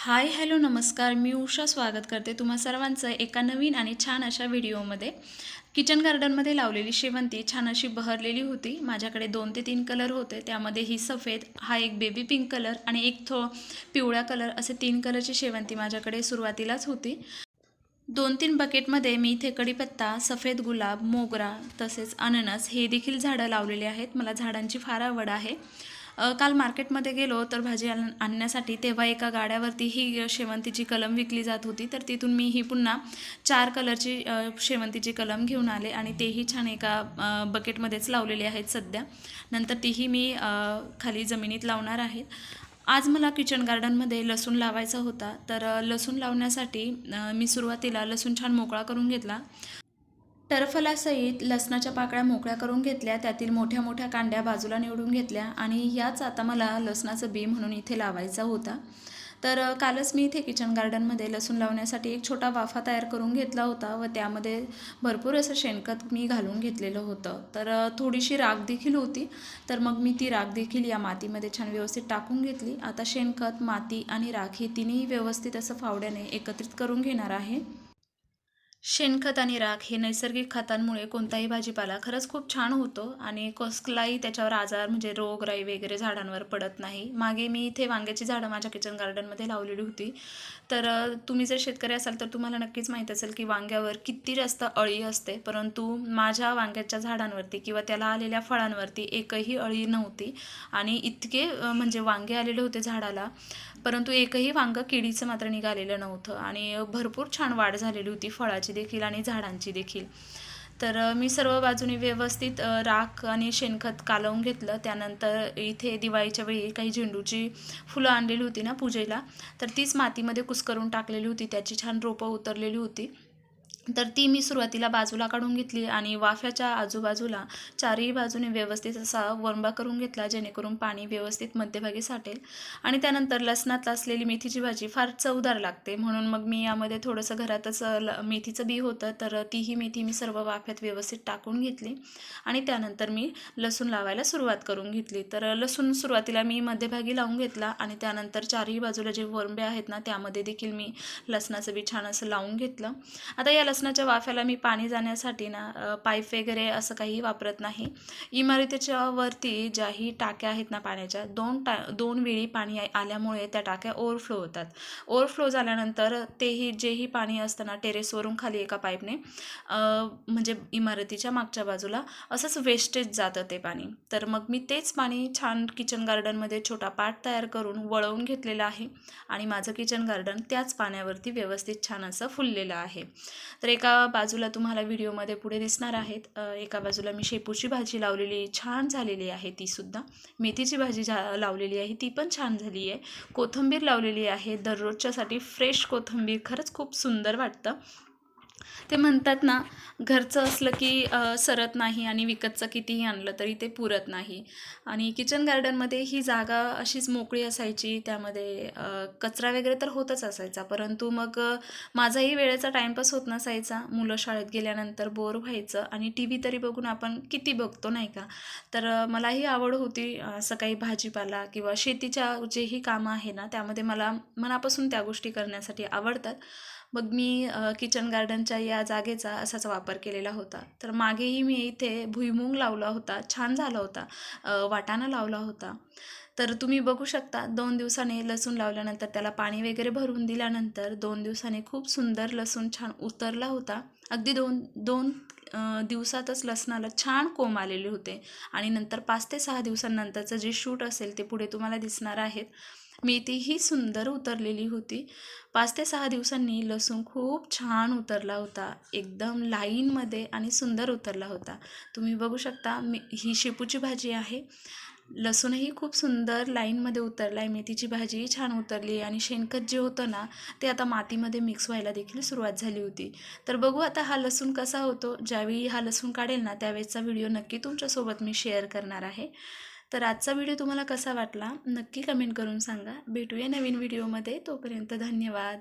Hi hello नमस्कार. मी उषा स्वागत करते तुम्हा सर्वांचं एका नवीन आणि छान अशा व्हिडिओमध्ये. किचन गार्डनमध्ये लावलेली शेवंती छान अशी बहरलेली होती. माझ्याकडे दोन ते तीन कलर होते. त्यामध्ये ही सफेद हा एक बेबी पिंक कलर आणि एक थो पिवळा कलर असे तीन कलरची शेवंती माझ्याकडे सुरुवातीलाच होती. दोन तीन बकेटमध्ये मी इथे कडीपत्ता सफेद गुलाब मोगरा तसेच अननस हे देखील झाडं लावलेले आहेत. मला झाडांची फार आवड आहे. काल मार्केटमध्ये गेलो तर भाजी आण आणण्यासाठी तेव्हा एका गाड्यावरती ही शेवंतीची कलम विकली जात होती. तर तिथून मी ही पुन्हा चार कलरची शेवंतीची कलम घेऊन आले आणि तेही छान एका बकेटमध्येच लावलेली आहेत सध्या. नंतर तीही मी खाली जमिनीत लावणार आहेत आज मला किचन गार्डनमध्ये लसूण लावायचा होता. तर लसूण लावण्यासाठी मी सुरुवातीला लसूण छान मोकळा करून घेतला. टरफलासहित लसणाच्या पाकळ्या मोकळ्या करून घेतल्या त्यातील मोठ्या मोठ्या कांड्या बाजूला निवडून घेतल्या आणि याच आता मला लसणाचं बी म्हणून इथे लावायचा होता. तर कालच मी इथे किचन गार्डनमध्ये लसूण लावण्यासाठी एक छोटा वाफा तयार करून घेतला होता व त्यामध्ये भरपूर असं शेणखत मी घालून घेतलेलं होतं. तर थोडीशी राख देखील होती तर मग मी ती राख देखील या मातीमध्ये छान व्यवस्थित टाकून घेतली. आता शेणखत माती आणि राख हे तिन्ही व्यवस्थित असं फावड्याने एकत्रित करून घेणार आहे. शेणखत आणि राख हे नैसर्गिक खतांमुळे कोणताही भाजीपाला खरंच खूप छान होतो आणि कसलाही त्याच्यावर आजार म्हणजे रोगराई वगैरे झाडांवर पडत नाही. मागे मी इथे वांग्याची झाडं माझ्या किचन गार्डनमध्ये लावलेली होती. तर तुम्ही जर शेतकरी असाल तर तुम्हाला नक्कीच माहीत असेल की वांग्यावर किती जास्त अळी असते. परंतु माझ्या वांग्याच्या झाडांवरती किंवा त्याला आलेल्या फळांवरती एकही अळी नव्हती. आणि इतके म्हणजे वांगे आलेले होते झाडाला. परंतु एकही वांगं किडीचं मात्र निघालेलं नव्हतं. आणि भरपूर छान वाढ झालेली होती फळाची. देखील आणि झाडांची देखील. तर मी सर्व बाजूने व्यवस्थित राख आणि शेणखत कालवून घेतलं. त्यानंतर इथे दिवाळीच्या वेळी काही झेंडूची फुलं आणलेली होती ना पूजेला. तर तीच मातीमध्ये कुस्करून टाकलेली होती. त्याची छान रोपं उतरलेली होती. तर ती मी सुरुवातीला बाजूला काढून घेतली आणि वाफ्याच्या आजूबाजूला चारही बाजूने व्यवस्थित असा वरंबा करून घेतला जेणेकरून पाणी व्यवस्थित मध्यभागी साठेल. आणि त्यानंतर लसणात असलेली मेथीची भाजी फार चवदार लागते. म्हणून मग मी यामध्ये थोडंसं घरातच ल मेथीचं बी होतं तर तीही मेथी मी सर्व वाफ्यात व्यवस्थित टाकून घेतली. आणि त्यानंतर मी लसूण लावायला सुरुवात करून घेतली. तर लसूण सुरुवातीला मी मध्यभागी लावून घेतला आणि त्यानंतर चारही बाजूला जे वरंबे आहेत ना त्यामध्ये देखील मी लसणाचं बी छान असं लावून घेतलं. आता या लसणाच्या वाफ्याला मी पाणी जाण्यासाठी ना पाईप वगैरे असं काही वापरत नाही. इमारतीच्या वरती ज्याही टाक्या आहेत ना पाण्याच्या दोन टा दोन वेळी पाणी आल्यामुळे त्या टाक्या ओव्हरफ्लो होतात. ओव्हरफ्लो झाल्यानंतर तेही जेही पाणी असतं ना टेरेसवरून खाली एका पाईपने म्हणजे इमारतीच्या मागच्या बाजूला असंच वेस्टेज जातं ते पाणी. तर मग मी तेच पाणी छान किचन गार्डनमध्ये छोटा पाट तयार करून वळवून घेतलेला आहे आणि माझं किचन गार्डन त्याच पाण्यावरती व्यवस्थित छान असं फुललेलं आहे. तर तर एका बाजूला तुम्हाला व्हिडिओमध्ये पुढे दिसणार आहेत. एका बाजूला मी शेपूची भाजी लावलेली छान झालेली आहे तीसुद्धा मेथीची भाजी झा लावलेली आहे. ती पण छान झाली आहे. कोथिंबीर लावलेली आहे. दररोजच्यासाठी फ्रेश कोथिंबीर. खरंच खूप सुंदर वाटतं. ते म्हणतात ना घरचं असलं की सरत नाही आणि विकतचं कितीही आणलं तरी ते पुरत नाही. आणि किचन गार्डनमध्ये ही जागा अशीच मोकळी असायची त्यामध्ये कचरा वगैरे तर होतच असायचा. परंतु मग माझाही वेळेचा टाईमपास होत नसायचा. मुलं शाळेत गेल्यानंतर बोर व्हायचं आणि टी व्ही तरी बघून आपण किती बघतो नाही का? तर मलाही आवड होती सकाळी असं काही भाजीपाला किंवा शेतीच्या जेही कामं आहे ना त्यामध्ये मला मनापासून त्या गोष्टी करण्यासाठी आवडतात. मग मी किचन गार्डनच्या या जागेचा असाच वापर केलेला होता. तर मागेही मी इथे भुईमुंग लावला होता. छान झाला होता. वाटाणा लावला होता. तर तुम्ही बघू शकता दोन दिवसाने लसूण लावल्यानंतर त्याला पाणी वगैरे भरून दिल्यानंतर दोन दिवसाने खूप सुंदर लसूण छान उतरला होता. अगदी दोन दोन दिवसातच लसणाला छान कोंब आलेले होते. आणि नंतर पाच ते सहा दिवसांनंतरचं जे शूट असेल ते पुढे तुम्हाला दिसणार आहेत. मेथीही सुंदर उतरलेली होती. पाच ते सहा दिवसांनी लसूण खूप छान उतरला होता. एकदम लाईनमध्ये आणि सुंदर उतरला होता. तुम्ही बघू शकता मी ही शेपूची भाजी आहे. लसूणही खूप सुंदर लाईनमध्ये उतरला आहे मेथीची भाजीही छान उतरली आणि शेणखत जे होतं ना ते आता मातीमध्ये मिक्स व्हायला देखील सुरुवात झाली होती. तर बघू आता हा लसूण कसा होतो. ज्यावेळी हा लसूण काढेल ना त्यावेळेचा व्हिडिओ नक्की तुमच्यासोबत मी शेअर करणार आहे. तर आजचा व्हिडिओ तुम्हाला कसा वाटला नक्की कमेंट करून सांगा. भेटूया नवीन व्हिडिओमध्ये तोपर्यंत धन्यवाद.